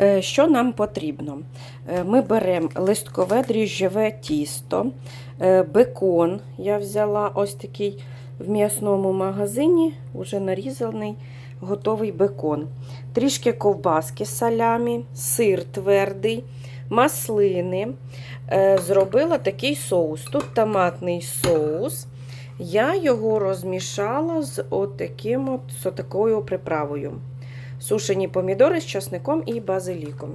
Е, Що нам потрібно? Е, Ми беремо листкове дріжджове тісто, е, бекон я взяла ось такий в м'ясному магазині, вже нарізаний готовий бекон. Трішки ковбаски з салямі, сир твердий, маслини. Зробила такий соус. Тут томатний соус. Я його розмішала з отаким от, з отакою приправою. Сушені помідори з часником і базиліком.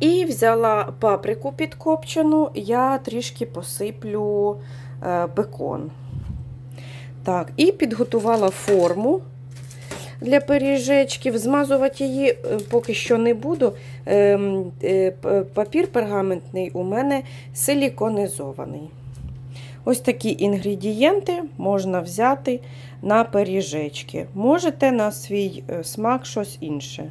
І взяла паприку підкопчену, я трішки посиплю е, бекон. Так, і підготувала форму для пиріжечків. Змазувати її е, поки що не буду. Ем, е, Папір пергаментний у мене силіконізований. Ось такі інгредієнти можна взяти на пиріжечки. Можете на свій е, смак щось інше.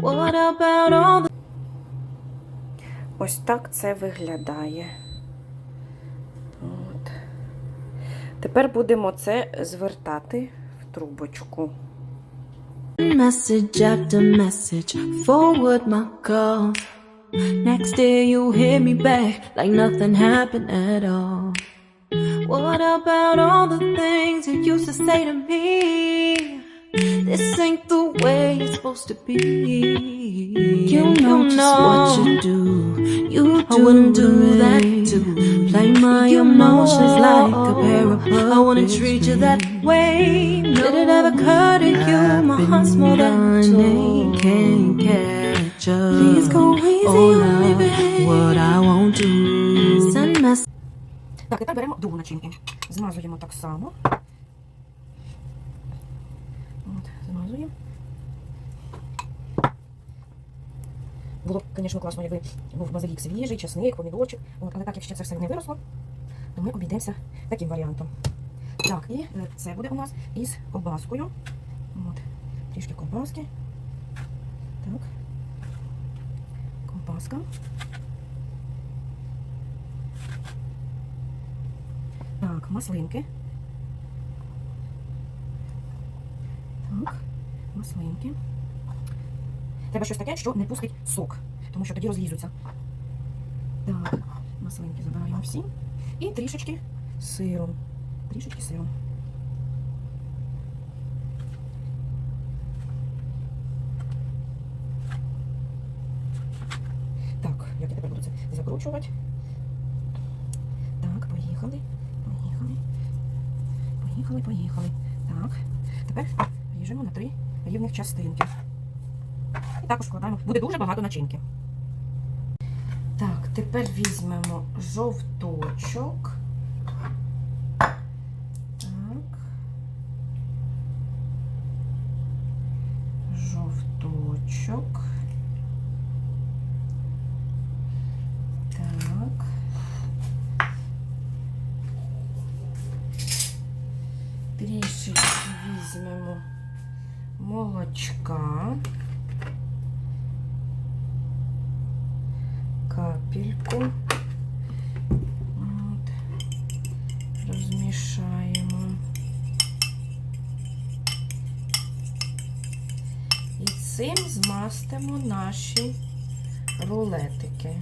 What about all the Ось так це виглядає. От. Тепер будемо це звертати в трубочку. message after message, forward my calls? Next day you hit me back like nothing happened at all. What about all the things you used to say to me? This ain't the way it's supposed to be. You know just what you do. You do I wouldn't do that too. Play my emotions like a pair of puppets. I wouldn't treat you that way. Did it ever occur to you? My heart's more than a toy. Can't catch up. Please go easy on me, babe. What I won't do. Send messages. Так, тепер беремо другу начинку. Змазуємо так само. Змазуємо. Було б, звісно, класно, якби був базилік свіжий, чесник, помідорчик. От, але так як ще це все не виросло, то ми обійдемося таким варіантом. Так, і е, це буде у нас із ковбаскою. От, трішки ковбаски. Так. Ковбаска. Так, маслинки. Так, маслинки. Треба щось таке, що не пустить сок, тому що тоді розлізуться. Так, маслинки забираємо всі. І трішечки сиру. Трішечки сиру. Так, як я тепер буду це закручувати. Так, поїхали. Поїхали. Поїхали, поїхали. Так. Тепер ріжемо на три рівних частинки. І також вкладаємо. Буде дуже багато начинки. Так, тепер візьмемо жовточок. Так. Жовточок. Так. Трішечки візьмемо молочка. Капельку. Розмішаємо. І цим змастимо наші рулетики.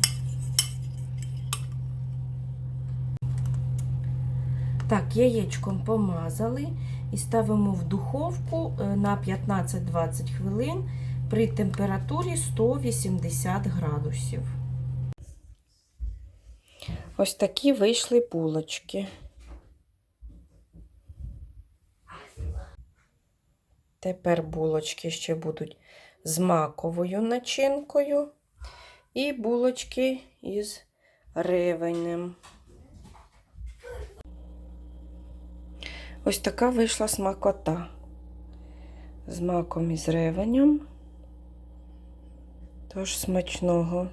Так, яєчком помазали і ставимо в духовку е, на 15-20 хвилин при температурі 180 градусів. Ось такі вийшли булочки. Тепер булочки ще будуть з маковою начинкою і булочки із ревенем. Ось така вийшла смакота. З маком і з ревенем. Тож смачного.